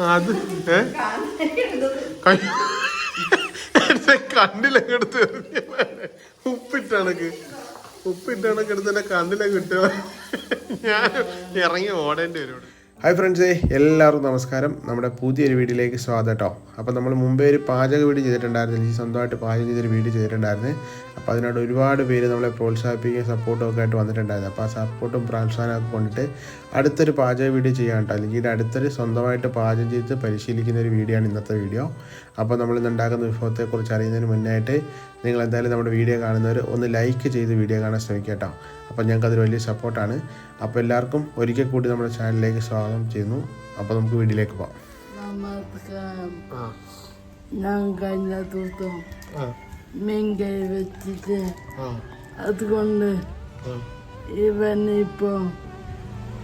അത് ഏ? കൈ- എടുത്ത് കണ്ണിലങ്ങെടുത്ത് ഉപ്പിട്ടണക്ക്. ഉപ്പിട്ടണക്ക് എടുത്ത് എന്നെ കണ്ണിലൊക്കെ ഞാൻ ഇറങ്ങി ഓടേണ്ടി വരും. ഹായ് ഫ്രണ്ട്സ് എല്ലാവർക്കും നമസ്കാരം. നമ്മുടെ പുതിയൊരു വീഡിയോയിലേക്ക് സ്വാഗതം കേട്ടോ. അപ്പോൾ നമ്മൾ മുമ്പേ ഒരു പാചക വീഡിയോ ചെയ്തിട്ടുണ്ടായിരുന്നു എനിക്ക് സ്വന്തമായിട്ട് പാചകം ചെയ്തൊരു വീഡിയോ ചെയ്തിട്ടുണ്ടായിരുന്നു. അപ്പോൾ അതിനോട് ഒരുപാട് പേര് നമ്മളെ പ്രോത്സാഹിപ്പിക്കുകയും സപ്പോർട്ടും ഒക്കെ ആയിട്ട് വന്നിട്ടുണ്ടായിരുന്നു. അപ്പോൾ ആ സപ്പോർട്ടും പ്രോത്സാഹനമൊക്കെ കൊണ്ടിട്ട് അടുത്തൊരു പാചക വീഡിയോ ചെയ്യാൻ കേട്ടോ. അല്ലെങ്കിൽ അടുത്തൊരു സ്വന്തമായിട്ട് പാചകം ചെയ്ത് പരിശീലിക്കുന്ന ഒരു വീഡിയോ ആണ് ഇന്നത്തെ വീഡിയോ. അപ്പോൾ നമ്മൾ ഇന്ന് ഉണ്ടാക്കുന്ന വിഭവത്തെക്കുറിച്ച് അറിയുന്നതിന് മുന്നായിട്ട് നിങ്ങൾ എന്തായാലും നമ്മുടെ വീഡിയോ കാണുന്നവർ ഒന്ന് ലൈക്ക് ചെയ്ത് വീഡിയോ കാണാൻ ശ്രമിക്കുക കേട്ടോ. അപ്പോൾ ഞങ്ങൾക്ക് അതൊരു വലിയ സപ്പോർട്ടാണ്. അപ്പോൾ എല്ലാവർക്കും ഒരിക്കൽ കൂടി നമ്മുടെ ചാനലിലേക്ക് സ്വാഗതം ചെയ്യുന്നു. അപ്പോൾ നമുക്ക് വീട്ടിലേക്ക് പോകാം. ഞാൻ കഴിഞ്ഞ ദിവസം ആ. മീൻ കറി വെച്ചിട്ട് ആ. അതുകൊണ്ട് ഇവനിപ്പോ ഇവൻ ഇപ്പോ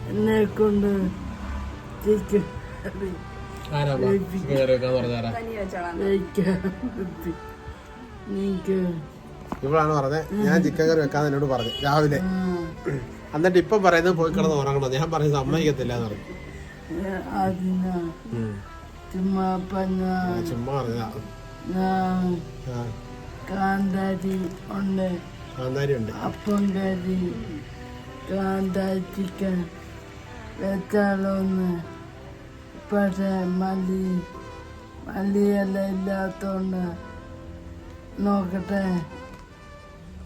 എന്നെ കൊണ്ട്. എനിക്ക് ഇവളാണ് പറഞ്ഞത് ഞാൻ ചിക്കൻ കറി വെക്കാന്ന് എന്നോട് പറഞ്ഞു രാവിലെ. എന്നിട്ട് ഇപ്പം പറയുന്നത് പോയി കിടന്ന് ഉറങ്ങണം. ഞാൻ പറഞ്ഞത് സമ്മതിക്കത്തില്ല എന്ന് പറഞ്ഞു. ചുമ്മാ പറഞ്ഞ. ആ, ചുമ്മാ പറഞ്ഞതാ. കാന്താരി ഉണ്ട്. കാന്താരി ഉണ്ട്. അപ്പം കറി കാന്താരി ചിക്കൻ വെച്ചാലോന്ന് പക്ഷേ മല്ലി മല്ലിയെല്ലാം ഇല്ലാത്തോണ്ട് നോക്കട്ടെ.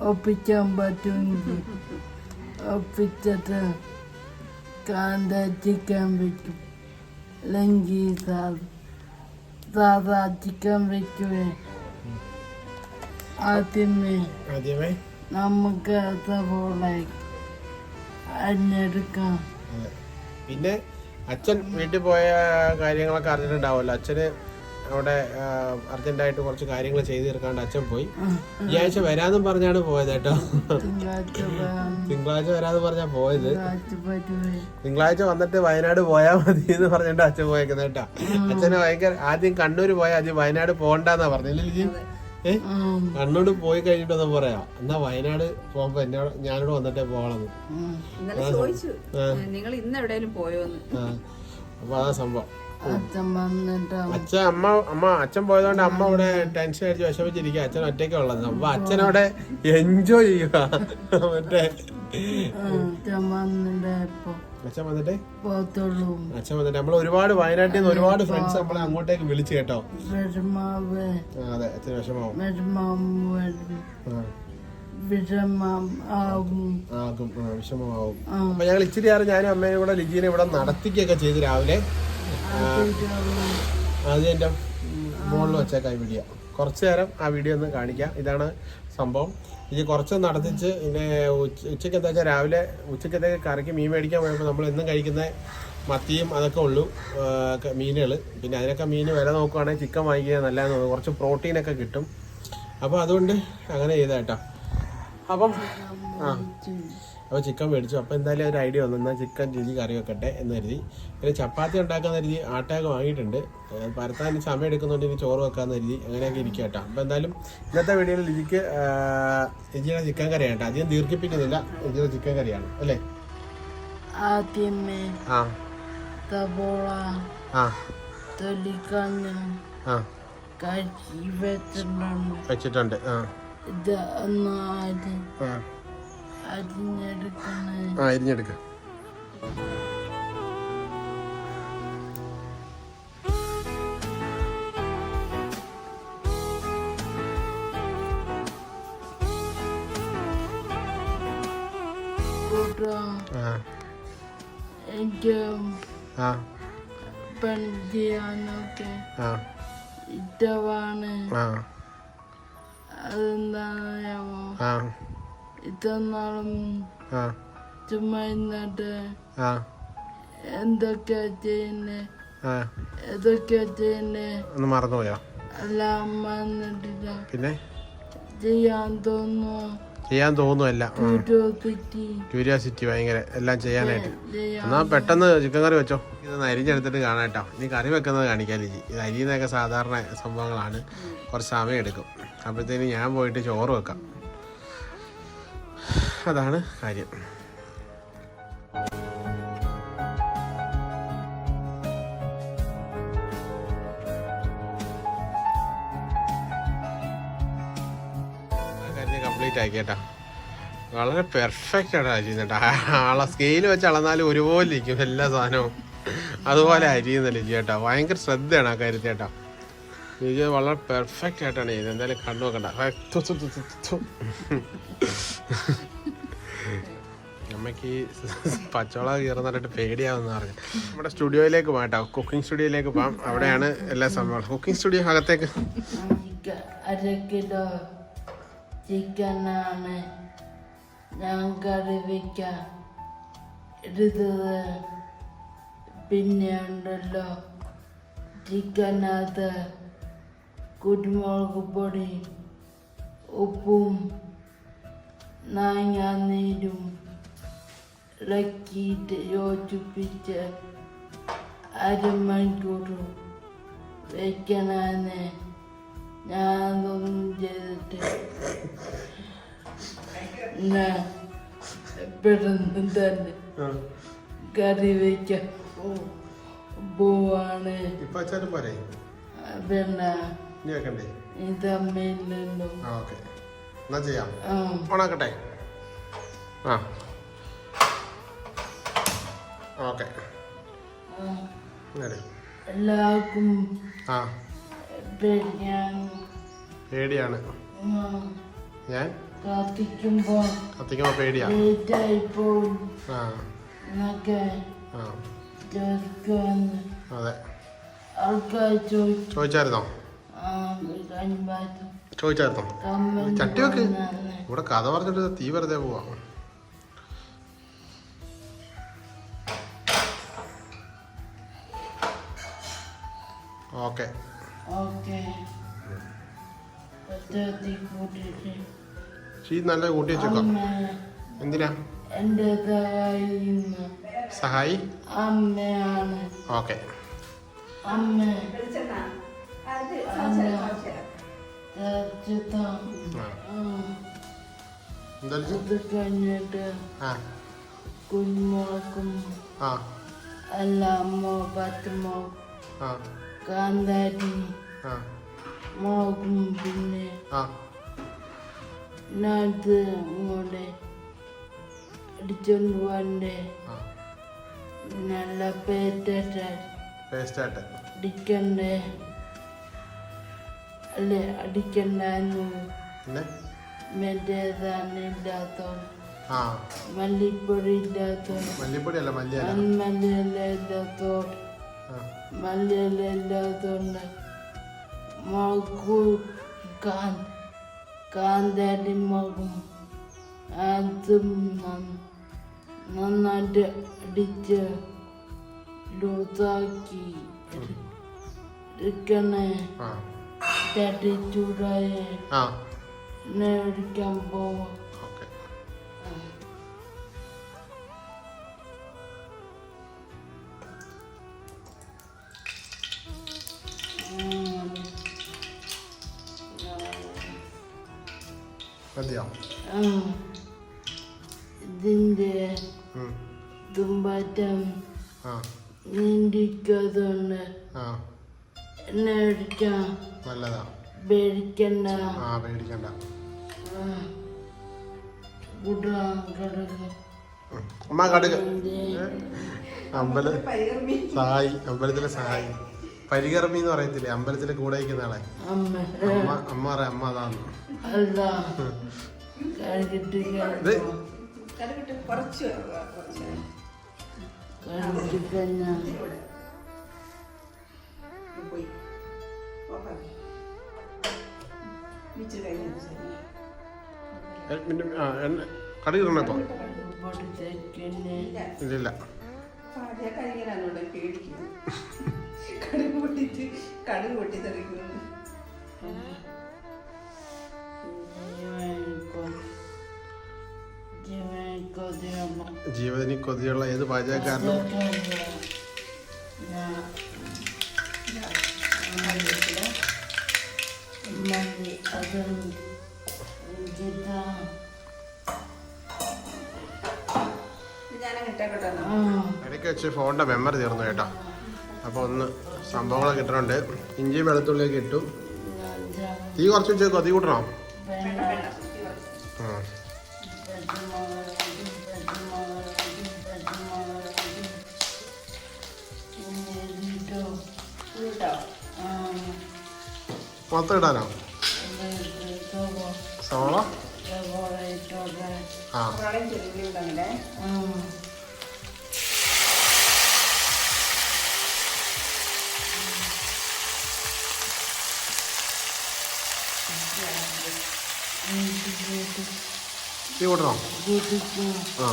ഒപ്പിക്കാൻ പറ്റുമെങ്കിൽ ഒപ്പിച്ചിട്ട് കാന്താറ്റിക്കാൻ പറ്റും അല്ലെങ്കിൽ സാധാറ്റിക്കാൻ പറ്റുമേ ആദ്യമേ ആദ്യമേ നമുക്ക് അതുപോലെ അന്നെടുക്കാം പിന്നെ അച്ഛൻ വീട്ടിൽ പോയ കാര്യങ്ങളൊക്കെ അറിഞ്ഞിട്ടുണ്ടാവുമല്ലോ. അച്ഛന് അവിടെ അർജന്റായിട്ട് കുറച്ച് കാര്യങ്ങൾ ചെയ്തു തീർക്കാണ്ട് അച്ഛൻ പോയി. ഈ ആഴ്ച വരാന്നും പറഞ്ഞാണ് പോയത് കേട്ടോ. തിങ്കളാഴ്ച വരാം. വരാന്ന് പറഞ്ഞാ പോയത്. തിങ്കളാഴ്ച വന്നിട്ട് വയനാട് പോയാ മതി എന്ന് പറഞ്ഞിട്ട് അച്ഛൻ പോയേക്കുന്നത് കേട്ടോ. അച്ഛന് ഭയങ്കര ആദ്യം കണ്ണൂര് പോയ ആദ്യം വയനാട് പോകണ്ടെന്നാ പറഞ്ഞില്ലേ ലിജി? ഏ? കഴിഞ്ഞിട്ട് കണ്ണൂര് പോയി കഴിഞ്ഞിട്ടൊന്ന് പറയാം. എന്നാ വയനാട് പോകുമ്പോ എന്നോട് ഞാനോട് വന്നിട്ടേ പോകണം നിങ്ങൾ ഇന്ന് എവിടെയെങ്കിലും പോയോന്ന്. ആ. അപ്പൊ അതാ സംഭവം. അച്ഛൻ അമ്മ അമ്മ അച്ഛൻ പോയതുകൊണ്ട് അമ്മ ഇവിടെ ടെൻഷൻ അടിച്ച് വിഷമിച്ചിരിക്കുക അച്ഛൻ ഒറ്റയ്ക്ക് ഉള്ളത്. അപ്പൊ അച്ഛനവിടെ എൻജോയ് ചെയ്യുക മറ്റേ അച്ഛൻ വന്നിട്ട് അച്ഛൻ വന്നിട്ട്? നമ്മൾ ഒരുപാട് വയനാട്ടിൽ നിന്ന് ഒരുപാട് ഫ്രണ്ട്സ് നമ്മളെ അങ്ങോട്ടേക്ക് വിളിച്ചു കേട്ടോ. അതെ അച്ഛൻ വിഷമാവും. ആകും. വിഷമമാവും. അപ്പൊ ഞങ്ങൾ ഇച്ചിരി ആറ് ഞാനും അമ്മയും കൂടെ ലിജീനെ ഇവിടെ നടത്തിക്കൊക്കെ ചെയ്ത് രാവിലെ. ആദ്യം എന്റെ മുകളിൽ വെച്ചേക്കാം ഈ വീഡിയോ കുറച്ച് നേരം ആ വീഡിയോ ഒന്ന് കാണിക്കാം. ഇതാണ് സംഭവം. ഇത് കുറച്ച് നടത്തിച്ച് പിന്നെ ഉച്ച ഉച്ചയ്ക്ക് എന്താ വെച്ചാൽ രാവിലെ ഉച്ചക്കത്തേക്ക് കറിക്ക് മീൻ മേടിക്കാൻ പോയപ്പോൾ നമ്മൾ എന്നും കഴിക്കുന്ന മത്തിയും അതൊക്കെ ഉള്ളൂ മീനുകൾ. പിന്നെ അതിനൊക്കെ മീൻ വില നോക്കുവാണെങ്കിൽ ചിക്കൻ വാങ്ങിക്കുക നല്ലതെന്ന് കുറച്ച് പ്രോട്ടീനൊക്കെ കിട്ടും. അപ്പോൾ അതുകൊണ്ട് അങ്ങനെ ചെയ്താട്ടോ അപ്പം ആ. അപ്പോൾ ചിക്കൻ മേടിച്ചു. അപ്പോൾ എന്തായാലും ഒരു ഐഡിയ വന്നു. എന്നാൽ ചിക്കൻ രുചി കറി വെക്കട്ടെ എന്ന് കരുതി. പിന്നെ ചപ്പാത്തി ഉണ്ടാക്കാൻ കരുതി ആട്ടയൊക്കെ വാങ്ങിയിട്ടുണ്ട്. പരത്താൻ സമയം എടുക്കുന്നുണ്ട്. ഇനി ചോറ് വെക്കാമെന്ന് കരുതി അങ്ങനെയൊക്കെ ഇരിക്കുക കേട്ടോ അപ്പോൾ എന്തായാലും ഇന്നത്തെ വീഡിയോയിൽ ലിജിക്ക് ലിജിയുടെ ചിക്കൻ കറിയാണ് കേട്ടോ അധികം ദീർഘിപ്പിക്കുന്നില്ല. ലിജിയുടെ ചിക്കൻ കറിയാണ്. അല്ലേ? ആദ്യമേ ആ. ആ. തൊലിക്കഞ്ഞ ആ. വെച്ചിട്ടുണ്ട്. വെച്ചിട്ടുണ്ട്. ആ. ഇത് ഒന്ന് അരി ആ അരിഞ്ഞെടുക്ക. എനിക്ക് ആ. പണി ചെയ്യാനൊക്കെ ആ. ഇഷ്ടമാണ്. ആ. അതെന്താണെന്നറിയാമോ? ആ. ഇത്രനാളും ചുമ്മാ ഇന്നിട്ട് എന്തൊക്കെയാ ചെയ്യുന്നേ? ആ. ഏതൊക്കെയാ ചെയ്യുന്നേ? ഒന്ന് മറന്നുപോയോ? എല്ലാം വന്നിട്ടില്ല. പിന്നെ? ചെയ്യാൻ തോന്നുന്നു. ചെയ്യാൻ തോന്നുമല്ല ക്യൂരിയോസിറ്റി. ക്യൂരിയോസിറ്റി ഭയങ്കര. എല്ലാം ചെയ്യാനായിട്ട്. എന്നാ പെട്ടെന്ന് ചിക്കൻ കറി വെച്ചോ. ഇതൊന്ന് അരിഞ്ഞെടുത്തിട്ട് കാണാട്ടോ ഇനി കറി വെക്കുന്നത് കാണിക്കാൻ ചേച്ചി ഇത് അരിയുന്നതൊക്കെ സാധാരണ സംഭവങ്ങളാണ്. കുറച്ച് സമയം എടുക്കും അപ്പോഴത്തേന് ഞാൻ പോയിട്ട് ചോറ് വെക്കാം. അതാണ് കാര്യം. കംപ്ലീറ്റ് ആക്കി കേട്ടോ. വളരെ പെർഫെക്റ്റ് ആണ് അരിയുന്നുണ്ട് ആളെ സ്കെയിൽ വെച്ച് അളന്നാലും ഒരുപോലെ ഇരിക്കും എല്ലാ സാധനവും. അതുപോലെ അരിയുന്നില്ല ചേട്ടാ ഭയങ്കര ശ്രദ്ധയാണ് ആ കാര്യത്തിൽ ചേട്ടാ എനിക്ക് വളരെ പെർഫെക്റ്റ് ആയിട്ടാണ് ചെയ്തത് എന്തായാലും കണ്ണു നോക്കണ്ട. അമ്മയ്ക്ക് പച്ചവള കീറുന്നിട്ട് പേടിയാവുന്ന പറഞ്ഞു. നമ്മുടെ സ്റ്റുഡിയോയിലേക്ക് പോകാം കേട്ടോ. കുക്കിംഗ് സ്റ്റുഡിയോയിലേക്ക് പോകാം. അവിടെയാണ് എല്ലാ സംഭവങ്ങളും കുക്കിംഗ് സ്റ്റുഡിയോ എനിക്ക് അര ഞാൻ പിന്നെ ഉണ്ടല്ലോ ചിക്കനകത്ത് കുരുമുളക് പൊടി ഉപ്പും നാങ്ങാനീരും ഇളക്കിയിട്ട് യോജിപ്പിച്ച് അരമണിക്കൂർ വെക്കണമെന്ന് ഞാനതൊന്നും ചെയ്തിട്ട് ഞാൻ പെട്ടെന്ന് തന്നെ കറി വയ്ക്കാൻ പോവാണ് പിന്നെ ഇതമ്മയില്ലല്ലോ ഓണാക്കട്ടെ? ആ. ഓക്കെ. എല്ലാവർക്കും ആ. പേടിയാണ്. ഞാൻ? കത്തിക്കുമ്പോ കത്തിക്കുമ്പോ പേടിയാ. ആ. അതെ. ചോദിച്ചായിരുന്നോ? ചോദിച്ചായിരുന്നോ? ചട്ടി വെക്ക്. ഇവിടെ കഥ പറഞ്ഞിട്ട് തീ വെറുതെ പോവാ. ഓക്കെ. ഓക്കെ. ചീ നല്ല കൂട്ടി വെച്ചേക്കാം. അമ്മ. എന്തിനാ? എന്റെ സഹായി? അമ്മയാണ്. ഓക്കെ. അമ്മ. അത് കഴിഞ്ഞിട്ട് എല്ലാം അമ്മ പത്തുമോ ആ. കാന്താരി മുളകും പിന്നെ നത് ഇങ്ങോട്ട് അടിച്ചോണ്ട് ആ. നല്ല പേറ്റ പേസ്റ്റായിട്ട് അടിക്കണ്ടേ അല്ലേ അടിക്കണ്ടെന്നു മറ്റേതാണ് ഇല്ലാത്തോ മല്ലിപ്പൊടി ഇല്ലാത്തോ മല്ലിപ്പൊടി അല്ല മല്ലിയല്ല മല്ലിയില ഇല്ലാത്തോ ആ മല്ലിയില ഇല്ലാത്തോണ്ട് മുളകു കാൻ കാന്താരി മകും അതും നന്ന- നന്നായിട്ട് അടിച്ച് ലൂസാക്കി എടുക്കണേ. തട്ടി ചൂടായ എന്നെ ഒഴിക്കാൻ പോവാം. മതിയോ? ഇതിന്റെ. തുമ്പാറ്റം ആ. നീണ്ടിക്കതുകൊണ്ട് ആ. എണ്ണ ഒഴിക്കാൻ നല്ലതാ. പേടിക്കണ്ട. ആ പേടിക്കണ്ട. അമ്മ കടുക അമ്പല സഹായി. അമ്പലത്തിലെ സഹായി. പരികർമ്മി എന്ന് പറയത്തില്ലേ? അമ്പലത്തിലെ കൂടെ ഇരിക്കുന്ന ആളെ. അമ്മ. അമ്മ പറയാം അമ്മ അതാന്ന്. ഇത് കടുകിട്ട് കുറച്ച് വെക്കുക, കുറച്ച് കഴുകിട്ട് കഴിഞ്ഞാൽ പോയി. ഓഫാക്കി മിച്ച് കഴിഞ്ഞത് ശരി. ആ എണ്ണ കടുക് ഇടണോ ഇപ്പൊ? പൊടി തേക്കിന് ഇല്ലില്ല. പേടിക്കുന്നത് കടുക് പൊട്ടിച്ച് കടുക് കൊതിയുള്ള ജീവനി കൊതിയുള്ള ഏത് പാചകക്കാരനും അതും വെച്ച് ഫോണിന്റെ മെമ്മറി തീർന്നു കേട്ടോ. അപ്പോൾ ഒന്ന് സംഭവങ്ങളൊക്കെ ഇട്ടിട്ടുണ്ട് ഇഞ്ചി വെളുത്തുള്ളിയൊക്കെ ഇട്ടു. തീ കുറച്ച് വെച്ച് കൊതി കൂട്ടണോ? മൊത്തം വേണ്ട, തീ കൂട്ടണോ? ആ.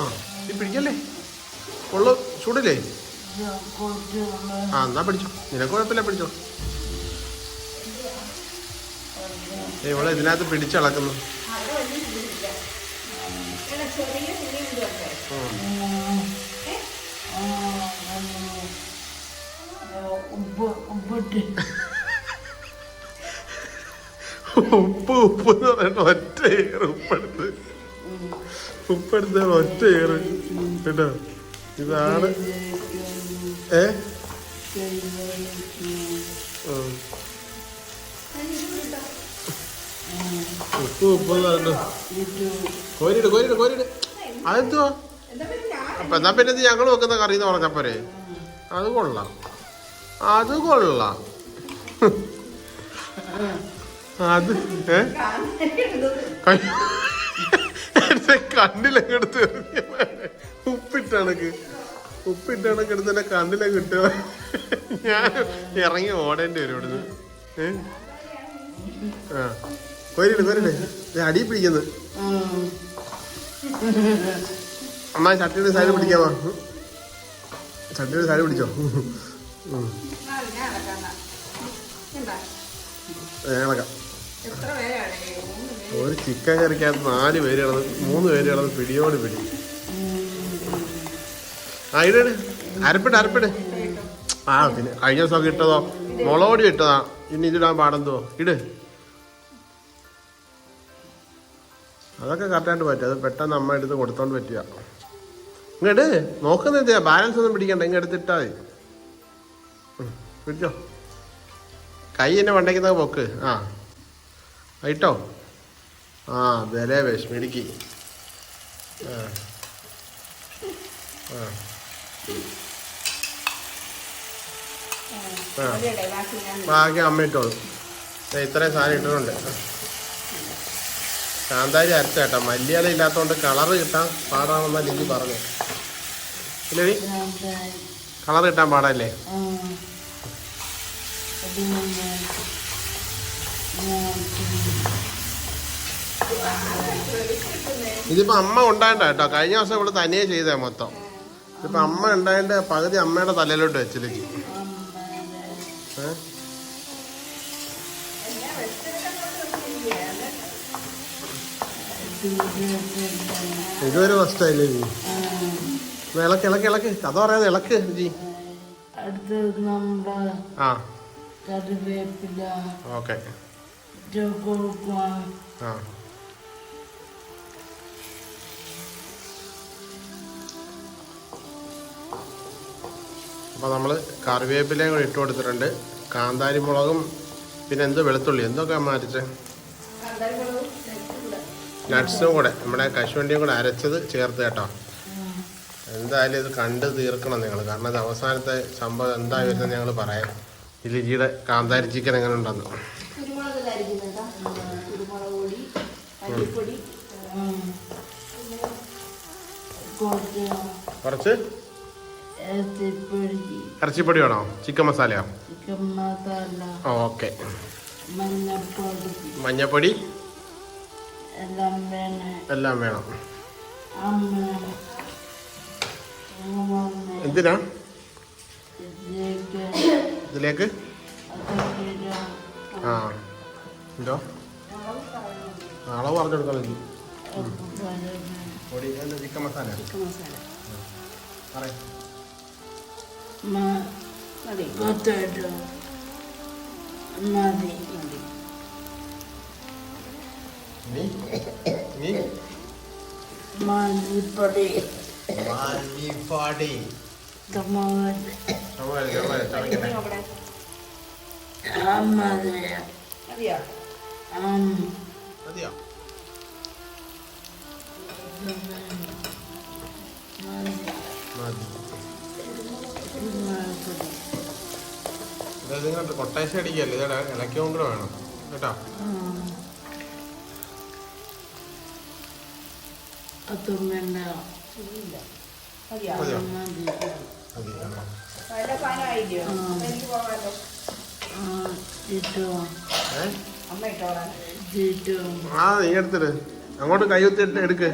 ആ. പിടിക്കല്ലേ? ഉള്ളു ചൂടില്ലേ? ആ എന്നാ പിടിച്ചോ. നിനക്ക് കുഴപ്പമില്ല പിടിച്ചോ. ഇവളെ ഇതിനകത്ത് പിടിച്ചളക്കുന്നു ഉപ്പ് ഉപ്പിട്ട്. ഉപ്പ് ഇതാണ്. ഏ? അപ്പൊ എന്നാ പിന്നെ ഇത് ഞങ്ങൾ വെക്കുന്ന കറി എന്ന് പറഞ്ഞ പോരെ? അത് കൊള്ളാം. അത് കൊള്ളാം. അത് ഏ? കണ്ണിലെടുത്ത് എന്റെ കണ്ണിലങ്ങെടുത്ത് ഉപ്പിട്ടണക്ക്. ഉപ്പിട്ടണക്ക് എടുത്ത് എന്റെ കണ്ണിലൊക്കെ കിട്ടുക ഞാൻ ഇറങ്ങി ഓടേണ്ടി വരും ഇവിടുന്ന്. ഏ? ആ. കൊരിട് കൊരിട് അടി പിടിക്കുന്നു. അമ്മ ചട്ടിയുടെ സാരി പിടിക്കാമോ? ചട്ടിയുടെ സാരി പിടിച്ചോ? ഉം. ഒരു ചിക്കൻ കറിക്കകത്ത് നാല് പേര് കിടന്ന് മൂന്ന് പേര് കിടന്ന് പിടിയോട് പിടി. ആ ഇട്. അരപ്പിട് അരപ്പിട്. ആ പിന്നെ കഴിഞ്ഞ ദിവസമൊക്കെ ഇട്ടതോ? മുളകൊടി ഇട്ടതാ. ഇനി ഇതിടാൻ പാടെന്തോ? ഇട്. അതൊക്കെ കറക്റ്റായിട്ട് പറ്റും. അത് പെട്ടെന്ന് അമ്മ എടുത്ത് കൊടുത്തോണ്ട് പറ്റുക. ഇങ്ങോട്ട് നോക്കുന്ന ബാലൻസ് ഒന്നും പിടിക്കണ്ട. ഇങ്ങ് എടുത്തിട്ടാ മതി. പിടിച്ചോ. കൈ എന്നെ വണ്ടയ്ക്കുന്നത് പൊക്ക്. ആ. ഇട്ടോ ആ വില വിഷമിടിക്ക്. ആ. ആ. ബാക്കി അമ്മ ഇട്ടോളൂ. ഇത്രയും സാധനം ഇട്ടിട്ടുണ്ട്. കാന്താരി അരച്ച കേട്ടോ. മല്ലിയില ഇല്ലാത്തതുകൊണ്ട് കളറ് കിട്ടാൻ പാടാണെന്നാ ലിജി പറഞ്ഞു. ഇല്ലേ കളർ കിട്ടാൻ പാടല്ലേ? ഇതിപ്പോ അമ്മ ഉണ്ടായിട്ട കേട്ടോ. കഴിഞ്ഞ ദിവസം ഇവിടെ തനിയെ ചെയ്തേ മൊത്തം. ഇതിപ്പോ അമ്മ ഉണ്ടായിട്ട് പകുതി അമ്മയുടെ തലയിലോട്ട് വെച്ച് ലിജി ഏ? ഇതൊരു വസ്തല്ലേ ജി ഇളക്ക് ഇളക്ക് ഇളക്ക്. കഥ പറയാതെ ഇളക്ക് ജി നമ്മുടെ ആ. കറിവേപ്പില. ഓക്കെ. ആ അപ്പോൾ നമ്മൾ കറിവേപ്പിലയും കൂടി ഇട്ട് കൊടുത്തിട്ടുണ്ട്. കാന്താരി മുളകും പിന്നെ എന്തോ വെളുത്തുള്ളി. എന്തൊക്കെ മാറ്റിച്ച് നട്ട്സും കൂടെ. നമ്മുടെ കശുവണ്ടിയും കൂടെ അരച്ചത് ചേർത്ത് കേട്ടോ. എന്തായാലും ഇത് കണ്ട് തീർക്കണം നിങ്ങൾ കാരണം ഇത് അവസാനത്തെ സംഭവം എന്തായാലും വരുന്നത് ഞങ്ങൾ പറയാം. ഈ ലിജിയുടെ കാന്താരി ചിക്കൻ എങ്ങനെ ഉണ്ടെന്ന് കുരുമുളക് അരിക്കുന്നുണ്ടോ കുരുമുളക് പൊടി മല്ലിപ്പൊടി കുറച്ച്? ഇറച്ചിപ്പൊടി വേണോ chicken masala? Chicken masala. Okay. മഞ്ഞപ്പൊടി. എല്ലാം വേണം. എല്ലാം വേണം. എന്തിനാ? ഇതിലേക്ക് ആ എന്തോ? അളവ് പറഞ്ഞെടുക്കാൻ പൊടി എന്താ ചിക്കൻ മസാല? മസാല. പറയ്. മതി. മതി മതി. മല്ലിപ്പൊടി. മല്ലിപ്പൊടി. മതിയോ? മതിയോ? നിങ്ങൾ കൊട്ടേഷൻ അടിക്കല്ലേ ഇത് ഇളക്കിയും കൂടെ വേണം. കേട്ടോ? ഇട്ടോ ഏ? അമ്മ ഇട്ടോളാം ഇട്ടോ ആ നീ എടുത്തിട്ട് അങ്ങോട്ട് കൈ കുത്തിയിട്ട് എടുക്ക്.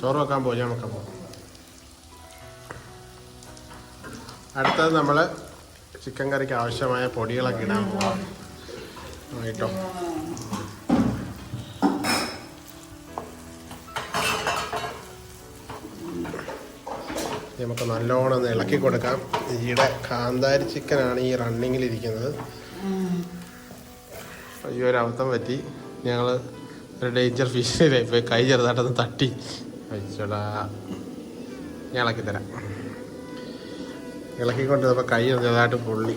ചോറ് വെക്കാൻ പോയി ഞാൻ വെക്കാൻ പോകും അടുത്തത് നമ്മൾ ചിക്കൻ കറിക്ക് ആവശ്യമായ പൊടികളൊക്കെ ഇടാൻ പോവാം. ആ, നമുക്ക് നല്ലോണം ഒന്ന് ഇളക്കി കൊടുക്കാം. ഈടെ കാന്താരി ചിക്കനാണ് ഈ റണ്ണിങ്ങിലിരിക്കുന്നത് അയ്യോ ഒരു അബദ്ധം പറ്റി. ഞങ്ങൾ ഒരു ഡേഞ്ചർ ഫിഷിലെ പോയി കൈ ചെറുതായിട്ടൊന്ന് തട്ടി. അയച്ചോടാ ഞാൻ ഇളക്കി തരാം. ഇളക്കിക്കൊണ്ട് അപ്പോൾ കൈ ചെറുതായിട്ട് പൊള്ളി.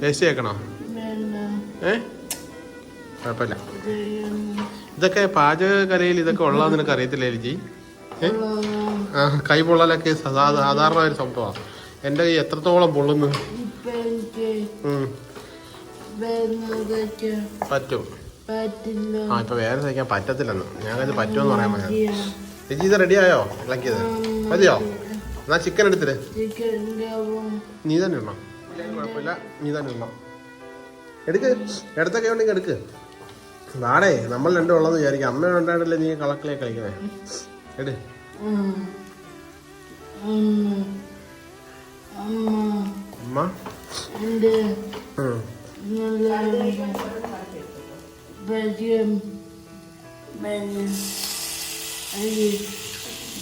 പേസ്റ്റ് ചേക്കണോ വേണ്ട. ഏ? കുഴപ്പമില്ല. ഇതൊക്കെ പാചക കലയിൽ ഇതൊക്കെ ഉള്ളതെന്ന് നിനക്ക് അറിയത്തില്ലേ ജി ഏ കൈ പൊള്ളലൊക്കെ സാധാരണ ഒരു സംഭവമാണ്. എന്റെ കൈ എത്രത്തോളം പൊള്ളുന്നു? പറ്റും. ആ ഇപ്പൊ വേറെ സഹിക്കാൻ പറ്റത്തില്ലെന്ന്. ഞാൻ ഇത് പറ്റുമെന്ന് പറയാൻ മതി ചേച്ചി ഇത് റെഡിയായോ ഇളക്കിയത്. മതിയോ? എന്നാ ചിക്കൻ എടുത്തില്ലേ നീ തന്നെ ഇടണം. കുഴപ്പമില്ല. നീ തന്നെ ഉണ്ടോ എടുക്ക്. എടുത്തൊക്കെ ഉണ്ടെങ്കിൽ എടുക്ക്. നാടേ നമ്മൾ രണ്ടും ഉള്ളതെന്ന് വിചാരിക്കും. അമ്മ ഉണ്ടായിട്ടല്ലേ നീ കളക്കളെ കളിക്കുന്നേ? എട്. അമ്മ അമ്മ എന്റെ ഉം. നല്ല പരിചയം പിന്നെ അരി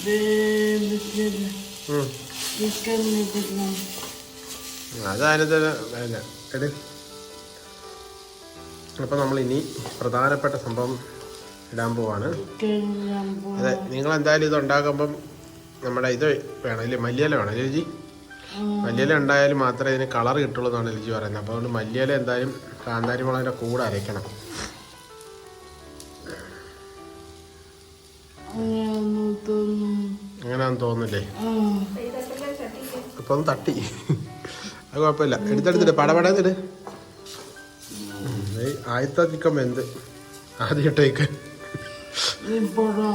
വേവിച്ചത് ഉം. ചിക്കൻ കിട്ടണം അതായത് എട് നമ്മൾ ഇനി പ്രധാനപ്പെട്ട സംഭവം ഇടാൻ പോവാണ്. അതെ നിങ്ങൾ എന്തായാലും ഇത് ഉണ്ടാക്കുമ്പം നമ്മുടെ ഇത് വേണം അല്ലേ മല്ലിയില വേണം അല്ലേ രുചി? മല്ലിയില ഉണ്ടായാലും മാത്രമേ ഇതിന് കളർ കിട്ടുള്ളൂ എന്നാണ് ചേച്ചി പറയുന്നത്. അപ്പോൾ അതുകൊണ്ട് മല്ലിയില എന്തായാലും കാന്താരി മുളകിന്റെ കൂടെ അരയ്ക്കണം. അങ്ങനെയാണെന്ന് തോന്നുന്നില്ലേ? ഇപ്പൊ ഒന്ന് തട്ടി. അത് കുഴപ്പമില്ല. എടുത്തെടുത്തിട്ട് പടപടന്നിട്ട് ആദ്യത്തെ ചിക്കൻ ആദ്യം ആദ്യമായിട്ടേക്ക് ഇപ്പോഴോ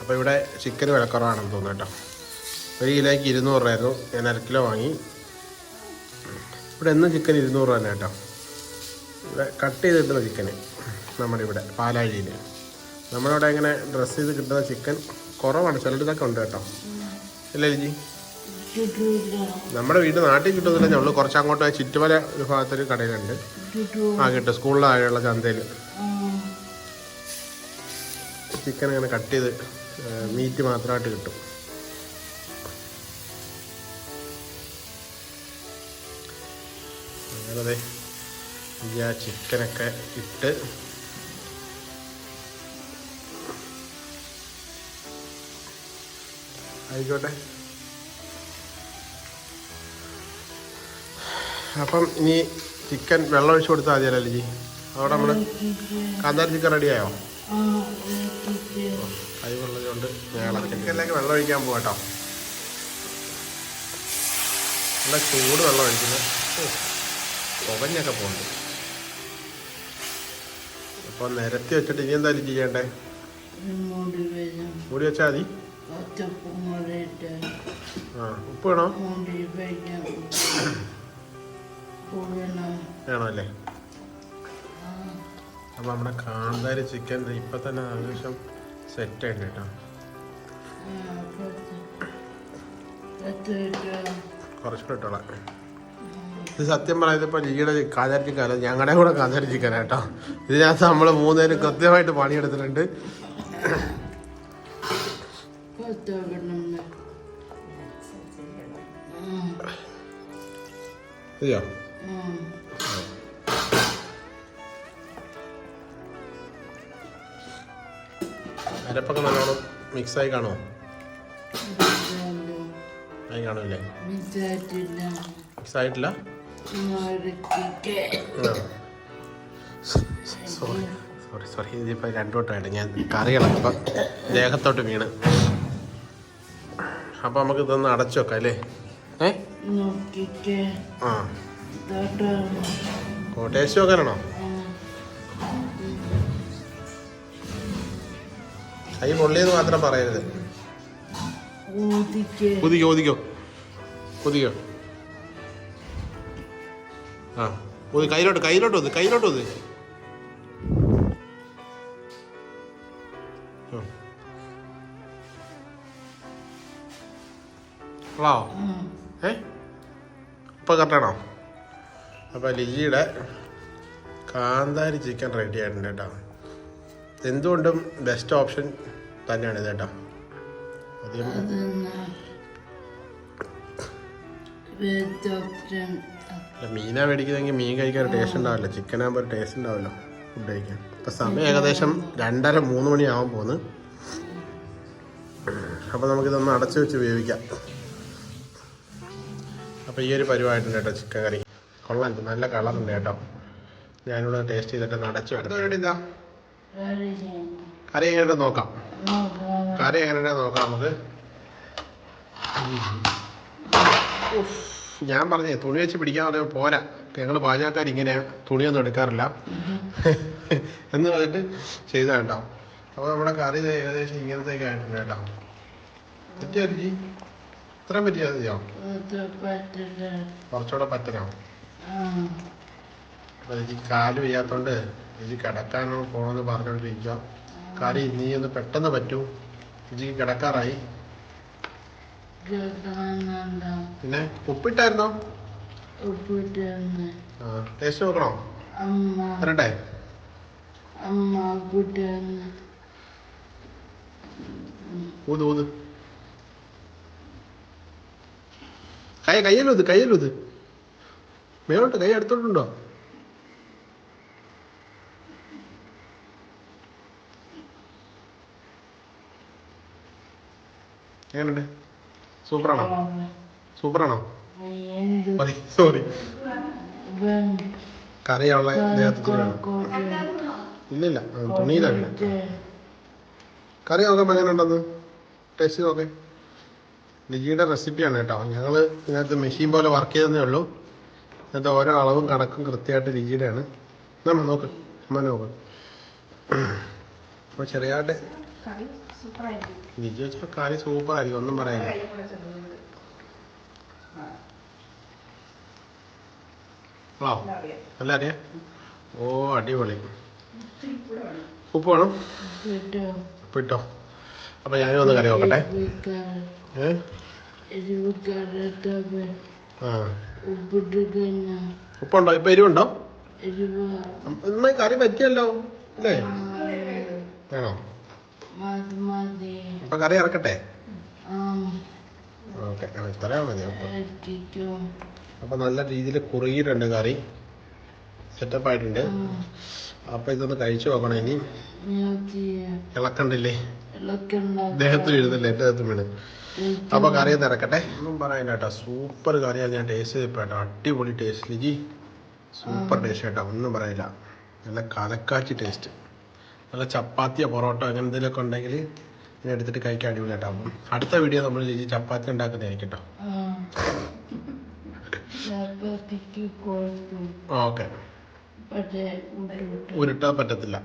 അപ്പോൾ ഇവിടെ ചിക്കൻ വിലക്കുറവാണെന്ന് തോന്നുന്നു കേട്ടോ. ഒരു കിലോയ്ക്ക് ഇരുന്നൂറ് രൂപയായിരുന്നു ഞാൻ അര കിലോ വാങ്ങി. ഇവിടെ എന്നും ചിക്കൻ ഇരുന്നൂറ് രൂപ തന്നെ കേട്ടോ. ഇവിടെ കട്ട് ചെയ്ത് കിട്ടുന്ന ചിക്കന് നമ്മുടെ ഇവിടെ പാലാഴിയിൽ നമ്മളിവിടെ ഇങ്ങനെ ഡ്രസ്സ് ചെയ്ത് കിട്ടുന്ന ചിക്കൻ കുറവാണ്. ചിലയിടത്തൊക്കെ ഉണ്ട് കേട്ടോ. അല്ലേ ലിജി? നമ്മുടെ വീട് നാട്ടിൽ കിട്ടുന്നില്ല. ഞങ്ങൾ കുറച്ച് അങ്ങോട്ട് ചുറ്റുമല ഒരു ഭാഗത്തൊരു കടയിലുണ്ട്. ആ കിട്ടും. സ്കൂളിലായുള്ള ചന്തയിൽ. ചിക്കൻ ഇങ്ങനെ കട്ട് ചെയ്ത് മീറ്റ് മാത്രമായിട്ട് കിട്ടും. അങ്ങനെ ഈ ആ ചിക്കനൊക്കെ ഇട്ട് ആയിക്കോട്ടെ. അപ്പം ഇനി ചിക്കൻ വെള്ളം ഒഴിച്ച് കൊടുത്താൽ മതിയല്ലോ ജി അവിടെ നമ്മൾ കാന്താരി ചിക്കൻ റെഡിയായോ കൈ വെള്ളതുകൊണ്ട് ചിക്കനിലേക്ക് വെള്ളം ഒഴിക്കാൻ പോകട്ടോ നല്ല ചൂട് വെള്ളം ഒഴിക്കുന്നത് പുകഞ്ഞൊക്കെ പോകുന്നുണ്ട് അപ്പോൾ നിരത്തി വെച്ചിട്ട് ഇനി എന്തായാലും ചെയ്യണ്ടേ? മൂടി വെച്ചാൽ മതി. ആ ഉപ്പ് വേണോ? അല്ലേ അപ്പോൾ നമ്മുടെ കാന്താരി ചിക്കൻ ഇപ്പൊ തന്നെ ആവശ്യം സെറ്റ് ആയിട്ട് കേട്ടോ. കുറച്ചുകൂടെ ഇട്ടോളാം. ഇത് സത്യം പറയുന്നത് ഇപ്പോൾ ലീയുടെ കാന്താരി ചിക്കൻ അല്ല ഞങ്ങളുടെ കൂടെ കാന്താരി ചിക്കൻ കേട്ടോ. ഞാൻ നമ്മൾ മൂന്നുപേരും കൃത്യമായിട്ട് പണിയെടുത്തിട്ടുണ്ട്. പച്ചവെണ്ണം അരപ്പൊക്കെ നല്ലോണം മിക്സായി കാണുമോ ആയി മിസ്സായിട്ടില്ല മിക്സ് ആയിട്ടില്ല സോറി സോറി സോറി. ഇതിപ്പോൾ രണ്ടു വട്ടമായിട്ട് ഞാൻ കറി ഇളക്കുമ്പോൾ ദേഹത്തോട്ട് വീണ്. അപ്പോൾ നമുക്ക് ഇതൊന്ന് അടച്ചു വെക്കാം അല്ലേ? ഏ? ആ. ടേസ്റ്റ് നോക്കാനാണോ കൈ പൊള്ളിയെന്ന് മാത്രം പറയരുത്. കുതിക്കോ കുതിക്കോ കുതിക്കോ ആ ഊതി കയ്യിലോട്ട് കയ്യിലോട്ട് ഊതി കയ്യിലോട്ട് ഊതി ണോ അപ്പൊ ഏ? ഇപ്പം കറക്റ്റാണോ? അപ്പോൾ ലിജിയുടെ കാന്താരി ചിക്കൻ റെഡി ആയിട്ടുണ്ട് കേട്ടോ. എന്തുകൊണ്ടും ബെസ്റ്റ് ഓപ്ഷൻ തന്നെയാണ് ഇത് കേട്ടോ. അധികം അല്ല, മീനാ മേടിക്കുന്നെങ്കിൽ മീൻ കഴിക്കാൻ ടേസ്റ്റ് ഉണ്ടാവില്ല. ചിക്കൻ ആകുമ്പോൾ ടേസ്റ്റ് ഉണ്ടാവില്ല ഫുഡ് കഴിക്കാൻ. ഇപ്പം സമയം ഏകദേശം രണ്ടര മൂന്ന് മണിയാവാൻ പോകുന്നു അപ്പോൾ നമുക്കിതൊന്ന് അടച്ചു വെച്ച് ഉപയോഗിക്കാം അപ്പോൾ ഈ ഒരു പരിപാടിയുണ്ട് കേട്ടോ ചിക്കൻ കറി. കൊള്ളാൻ നല്ല നല്ല കളറുണ്ട് കേട്ടോ. ഞാനിവിടെ ടേസ്റ്റ് ചെയ്തിട്ട് അടച്ചു വെക്കാം എന്താ കറി എങ്ങനെ നോക്കാം. കറി എങ്ങനെ നോക്കാം നമുക്ക്. ഞാൻ പറഞ്ഞേ തുണി വെച്ച് പിടിക്കാൻ പറഞ്ഞാൽ പോരാ. ഞങ്ങൾ പാചകക്കാർ ഇങ്ങനെ തുണിയൊന്നും എടുക്കാറില്ല. എന്ന് പറഞ്ഞിട്ട് ചെയ്ത കേട്ടോ. അപ്പോൾ നമ്മുടെ കറി ഏകദേശം ഇങ്ങനത്തേക്ക് ആയിട്ടുണ്ട് കേട്ടോ. പറ്റിയോ രുചി ഇത്രയും പറ്റിയാ മതിയോ? കുറച്ചുകൂടെ അപ്പോൾ കാൽ വയ്യാത്തോണ്ട് രുചി കിടക്കാനോ പോകണമെന്ന് പറഞ്ഞുകൊണ്ടിരിക്കുക കാര്യം നീ ഒന്ന് പെട്ടെന്ന് പറ്റൂ. രുചിക്ക് കിടക്കാറായി. പിന്നെ ഉപ്പിട്ടായിരുന്നോ? ടേസ്റ്റ് നോക്കണോ? വരട്ടെ ഊത് ഊത്. കൈ കയ്യല്ലൂത് കയ്യല്ലൂത് മേലോട്ട് കൈ എടുത്തോട്ടുണ്ടോ? എങ്ങനെയുണ്ട്? സൂപ്പറാണോ? സൂപ്പറാണോ? മതി സോറി കറിയുള്ള ഇല്ലില്ല തുണിയിലാണ് കറി നോക്കുമ്പോൾ എങ്ങനെ ഉണ്ടെന്ന് ടേസ്റ്റ് നോക്കേ ലിജിയുടെ റെസിപ്പിയാണ് കേട്ടോ. ഞങ്ങൾ ഇതിനകത്ത് മെഷീൻ പോലെ വർക്ക് ചെയ്തതേ ഉള്ളൂ. ഇതിനകത്ത് ഓരോ അളവും കണക്കും കൃത്യമായിട്ട് ലിജിയുടെയാണ് നമ്മ നോക്ക്. അമ്മ നോക്ക്. അപ്പോൾ ചെറിയായിട്ട് സൂപ്പറായിരിക്കും ലിജി സൂപ്പർ ആയിരിക്കും ഒന്നും പറയാനില്ല. അറിയാം നല്ല അറിയാം ഓ അടിപൊളി. ഉപ്പ് വേണം? ഉപ്പിട്ടോ? ഉപ്പ് അപ്പോൾ ഞാനും ഒന്ന് കറി നോക്കട്ടെ ഏ? ആ. ഉപ്പുണ്ടോ? ഇപ്പം എരിവുണ്ടോ? എന്നാ നന്നായി കറി പറ്റിയല്ലോ അല്ലേ? ആണോ? അപ്പൊ കറി ഇറക്കട്ടെ ഓക്കെ മതി അപ്പൊ. നല്ല രീതിയിൽ കുറുകിയിട്ടുണ്ട് കറി. സെറ്റപ്പ് ആയിട്ടുണ്ട്. അപ്പൊ ഇതൊന്ന് കഴിച്ചു നോക്കണം ഇനി. ഇളക്കണ്ടില്ലേ? ദേഹത്തിൽ എഴുതല്ലേ എന്റെ ദേഹത്തും വീണ്. അപ്പൊ കറി ഒന്ന് ഇറക്കട്ടെ ഒന്നും പറയാനില്ല കേട്ടോ. സൂപ്പർ കറിയാണ്. ഞാൻ ടേസ്റ്റ് ചെയ്തപ്പോ കേട്ടോ അടിപൊളി ടേസ്റ്റ് ലിജി സൂപ്പർ ടേസ്റ്റ് കേട്ടോ ഒന്നും പറയില്ല നല്ല കലക്കാച്ചി ടേസ്റ്റ് നല്ല ചപ്പാത്തിയോ പൊറോട്ടോ അങ്ങനെ എന്തെങ്കിലുമൊക്കെ ഉണ്ടെങ്കിൽ ഇങ്ങനെ എടുത്തിട്ട് കഴിക്കാൻ അടിപൊളി കേട്ടോ അടുത്ത വീഡിയോ നമ്മൾ ചേച്ചി ചപ്പാത്തി ഉണ്ടാക്കുന്നതായിരിക്കും കേട്ടോ ഓക്കെ. ഉരുട്ടാൻ പറ്റത്തില്ല.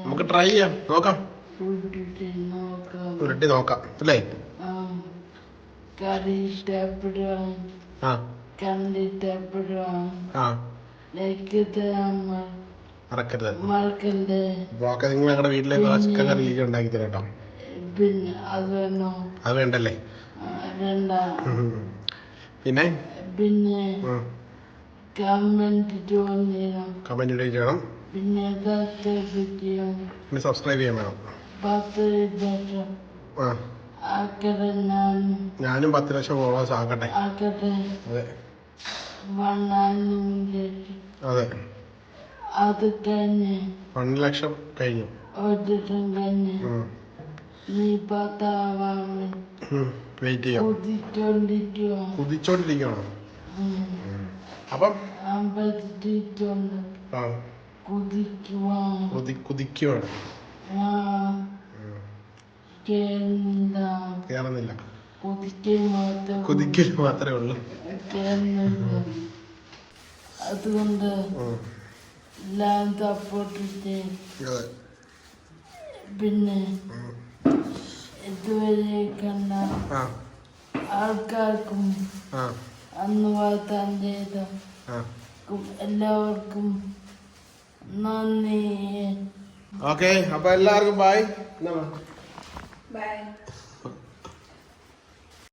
നമുക്ക് ട്രൈ ചെയ്യാം. നോക്കാം. ഉരുട്ടി നോക്കാം. അല്ലേ? കറി ഇഷ്ടപ്പെടുവാൻ ആ. കണ്ടിഷ്ടപ്പെടുവാൻ ആ. മറക്കരുത്. ഓക്കെ നിങ്ങൾ ഞങ്ങളുടെ വീട്ടിലേക്ക് ചിക്കൻ കറി ഉണ്ടാക്കി തരാം കേട്ടോ. പിന്നെ അത് വേണോ? അത് വേണ്ടല്ലേ. പിന്നെ? പിന്നെ കമന്റ് ചെയ്യണം പിന്നെ സബ്സ്ക്രൈബ് ചെയ്യാൻ വേണം. പത്ത് ലക്ഷം ഞാനും പത്ത് ലക്ഷം ഫോളോവേഴ്സ് ആക്കട്ടെ. ആക്കട്ടെ. അതെ. അതെ. അത് കഴിഞ്ഞ് വൺ ലക്ഷം കഴിഞ്ഞു. ഒരിടം കഴിഞ്ഞ് നീ പത്താവാമി വെയിറ്റ് ചെയ്യാം. കുതിച്ചോണ്ടിരിക്കുക കുതിച്ചോണ്ടിരിക്കണോ അപ്പം? അമ്പത്തിച്ചോണ്ട് ആ. കുതിക്കുവാൻ കുതി കുതിക്കുവാണ്. ഞാൻ കേറുന്നില്ല. കയറുന്നില്ല കുതിക്കൽ മാത്രം കുതിക്കൽ മാത്രമേ ഉള്ളൂ. കേറുന്നില്ല. അതുകൊണ്ട്. എല്ലാം സപ്പോർട്ട് ചെയ്യും അതെ പിന്നെ ഇതുവരെ കണ്ട ആൾക്കാർക്കും ആ അന്ന് വാഗ്ദാനം ചെയ്ത ആ എല്ലാവർക്കും നന്ദി. ഓക്കെ അപ്പൊ എല്ലാവർക്കും ബായ് ബൈ